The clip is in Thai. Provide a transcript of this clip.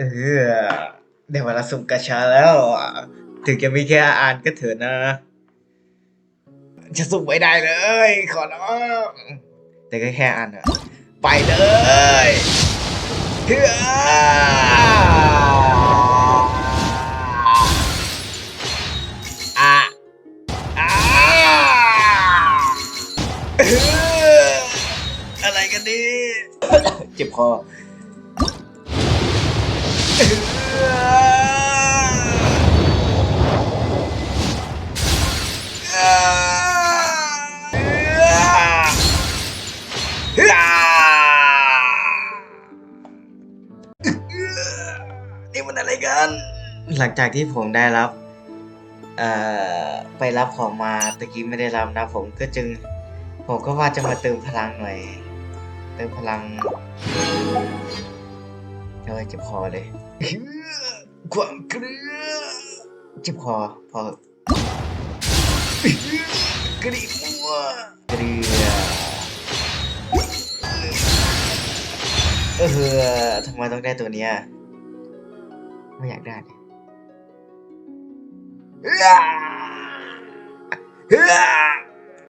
มาสุ่มกระชาแล้ว ถึงจะมีแค่อ่านก็เถอะนะ จะสุ่มไม่ได้เลย ขอร้องแต่ก็แค่อ่านอะไปเลยเฮ้อะอะอะไรกันนี่เจ็บคอ นี่มันอะไรกัน หลังจากที่ผมได้รับ เอ่อ ไปรับของมาตะกี้ไม่ได้รับนะ ผมก็จึง ผมก็ว่าจะมาเติมพลังหน่อย เติมพลัง เดี๋ยวเจ็บคอเลยความเกลือเจ็บคอพอกรีดมัวกลือเออทำไมต้องได้ตัวเนี้ยไม่อยากได้เนี่ยเฮ้ย